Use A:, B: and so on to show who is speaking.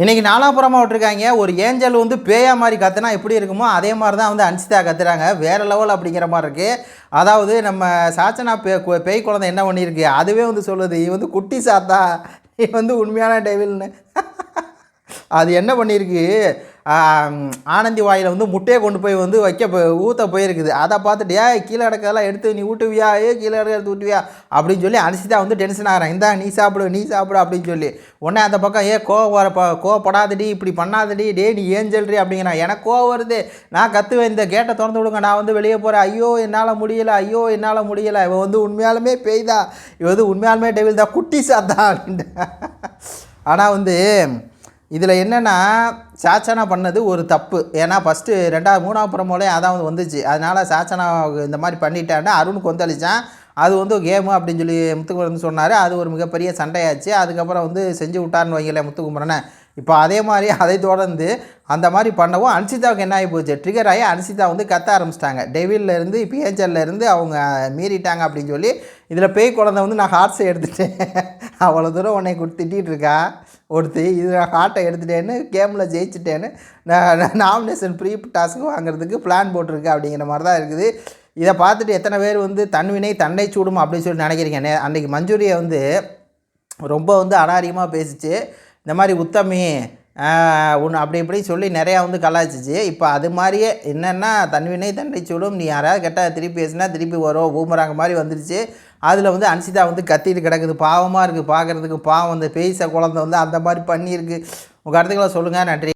A: இன்றைக்கி நாலாபுரமாக விட்டுருக்காங்க. ஒரு ஏஞ்சல் வந்து பேயா மாதிரி கத்துனா எப்படி இருக்குமோ அதே மாதிரி தான் வந்து அன்சிதா கத்துறாங்க. வேறு லெவல் அப்படிங்கிற மாதிரி இருக்குது அதாவது நம்ம சாச்சனா பே பேய் குழந்தை என்ன பண்ணியிருக்கு? அதுவே வந்து சொல்லுது இது வந்து குட்டி சாத்தா. இது வந்து உண்மையான டெவில்னு அது என்ன பண்ணியிருக்கு? ஆனந்தி வாயில் வந்து முட்டையை கொண்டு போய் வந்து வைக்க ஊற்ற போயிருக்குது. அதை பார்த்துட்டு ஏய் கீழே கிடக்கதெல்லாம் எடுத்து நீ ஊட்டுவியா? ஏ கீழே கிடக்க எடுத்து ஊட்டுவியா? அப்படின்னு சொல்லி அனுசிதா வந்து டென்ஷன் ஆகிறான். இந்தா நீ சாப்பிடு நீ சாப்பிடு அப்படின்னு சொல்லி. உடனே அந்த பக்கம் ஏ கோவம் வர கோவப்படாதடி இப்படி பண்ணாதடி. டே நீ ஏன் சொல்றி? அப்படிங்கிறான். எனக்கு கோவம் வருது. நான் கத்துவேன். இந்த கேட்டை திறந்து விடுங்க. நான் வந்து வெளியே போகிறேன் ஐயோ என்னால் முடியலை. ஐயோ என்னால் முடியலை. இவன் வந்து உண்மையாலுமே பெய்தா இவன் வந்து உண்மையாலுமே டெவில் தான். குட்டி சாத்தா அப்படின்ட்டு. ஆனால் வந்து இதில் என்னென்னா சாச்சனா பண்ணது ஒரு தப்பு. ஏன்னா ஃபஸ்ட்டு ரெண்டாவது மூணாவது புறமோலே அதான் வந்துச்சு. அதனால் சாச்சனா இந்த மாதிரி பண்ணிட்டான்னா அருண் கொந்தளிச்சான். அது வந்து கேமு அப்படின்னு சொல்லி முத்துக்குமரன் சொன்னார். அது ஒரு மிகப்பெரிய சண்டையாச்சு. அதுக்கப்புறம் வந்து செஞ்சு விட்டார்னு வைங்களேன் முத்துக்குமரனை. இப்போ அதே மாதிரி அதை தொடர்ந்து அந்த மாதிரி பண்ணவும் அன்சிதாவுக்கு என்ன ஆகி போச்சு? ட்ரிகர் ஆகி அன்சிதா வந்து கத்த ஆரம்பிச்சிட்டாங்க. டெவில்லேருந்து இருந்து அவங்க மீறிட்டாங்க அப்படின்னு சொல்லி இதில் பேய் குழந்தை வந்து நான் ஹார்ட்ஸை எடுத்துட்டேன். அவ்வளோ தூரம் உன்னை கொடுத்து திட்டிகிட்டு இருக்கா? ஒருத்தி இது நான் ஹார்ட்டை எடுத்துட்டேன்னு கேமில் ஜெயிச்சிட்டேன்னு நான் நாமினேஷன் ப்ரீ டாஸ்க்கு வாங்குறதுக்கு பிளான் போட்டிருக்கு அப்படிங்கிற மாதிரி தான் இருக்குது. இதை பார்த்துட்டு எத்தனை பேர் வந்து தன்வினை தன்னை சூடும் அப்படின்னு சொல்லி நினைக்கிறீங்க? அன்றைக்கி மஞ்சூரியை வந்து ரொம்ப வந்து அனாரியமாக பேசிச்சு. இந்த மாதிரி உத்தமி உன் அப்படி இப்படி சொல்லி நிறையா வந்து கலாய்ச்சிச்சு. இப்போ அது மாதிரியே என்னென்னா தன்வினை தன்னை சொல்லும். நீ யாராவது கெட்டால் திருப்பி பேசினா திருப்பி வரும். பூமராங்க மாதிரி வந்துருச்சு. அதில் வந்து அன்சிதா வந்து கத்திட்டு கிடக்குது. பாவமாக இருக்குது பார்க்குறதுக்கு பாவம். அந்த பேச குழந்தை வந்து அந்த மாதிரி பண்ணியிருக்கு. உங்கள் கருத்துக்களை சொல்லுங்கள் நன்றி.